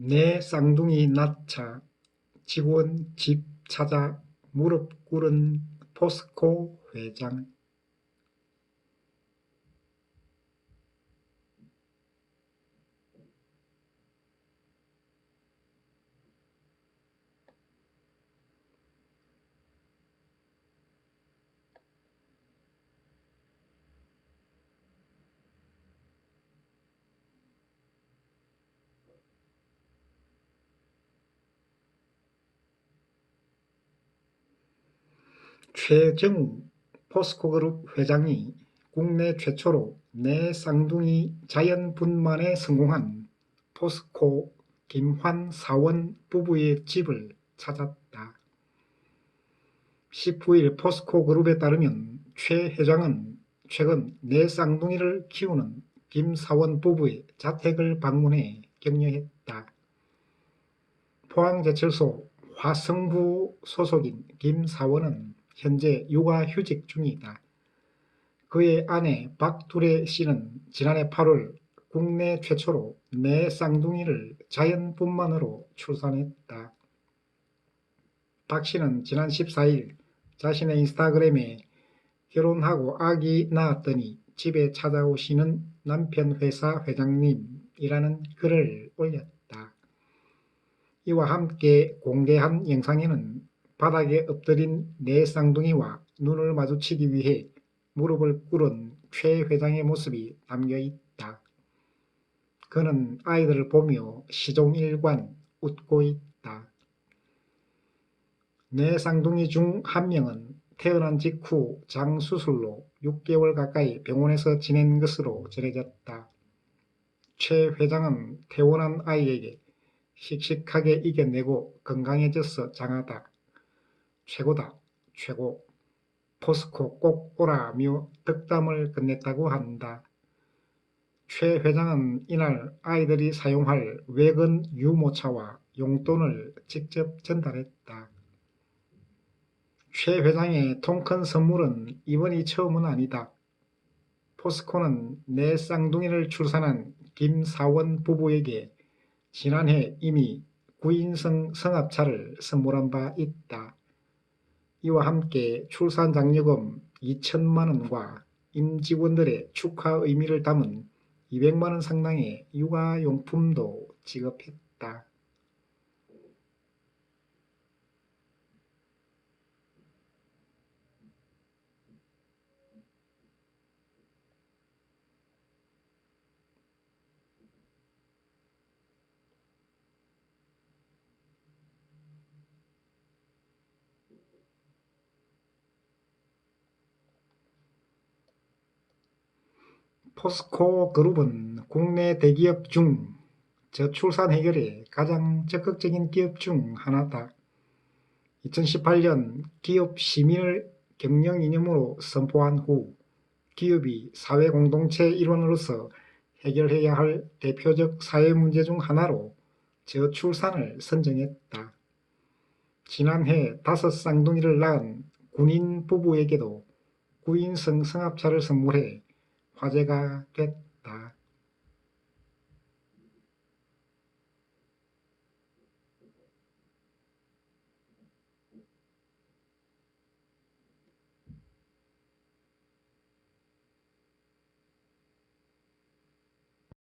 내 쌍둥이 낳자 직원 집 찾아 무릎 꿇은 포스코 회장 최정우 포스코그룹 회장이 국내 최초로 내 쌍둥이 자연 분만에 성공한 포스코 김환 사원 부부의 집을 찾았다. 19일 포스코 그룹에 따르면 최 회장은 최근 내 쌍둥이를 키우는 김사원 부부의 자택을 방문해 격려했다. 포항제철소 화성부 소속인 김사원은 현재 육아휴직 중이다. 그의 아내 박두레 씨는 지난해 8월 국내 최초로 내 쌍둥이를 자연분만으로 출산했다. 박 씨는 지난 14일 자신의 인스타그램에 결혼하고 아기 낳았더니 집에 찾아오시는 남편 회사 회장님이라는 글을 올렸다. 이와 함께 공개한 영상에는 바닥에 엎드린 내 쌍둥이와 눈을 마주치기 위해 무릎을 꿇은 최 회장의 모습이 담겨 있다. 그는 아이들을 보며 시종일관 웃고 있다. 내 쌍둥이 중 한 명은 태어난 직후 장 수술로 6개월 가까이 병원에서 지낸 것으로 전해졌다. 최 회장은 태어난 아이에게 씩씩하게 이겨내고 건강해져서 장하다. 최고다. 최고. 포스코 꼭 오라며 덕담을 건넸다고 한다. 최 회장은 이날 아이들이 사용할 외근 유모차와 용돈을 직접 전달했다. 최 회장의 통큰 선물은 이번이 처음은 아니다. 포스코는 내 쌍둥이를 출산한 김사원 부부에게 지난해 이미 구인성 성합차를 선물한 바 있다. 이와 함께 출산 장려금 2천만 원과 임직원들의 축하 의미를 담은 200만 원 상당의 육아용품도 지급했다. 포스코 그룹은 국내 대기업 중 저출산 해결에 가장 적극적인 기업 중 하나다. 2018년 기업 시민을 경영 이념으로 선포한 후 기업이 사회 공동체 일원으로서 해결해야 할 대표적 사회 문제 중 하나로 저출산을 선정했다. 지난해 다섯 쌍둥이를 낳은 군인 부부에게도 구인성 성합차를 선물해 화제가 됐다.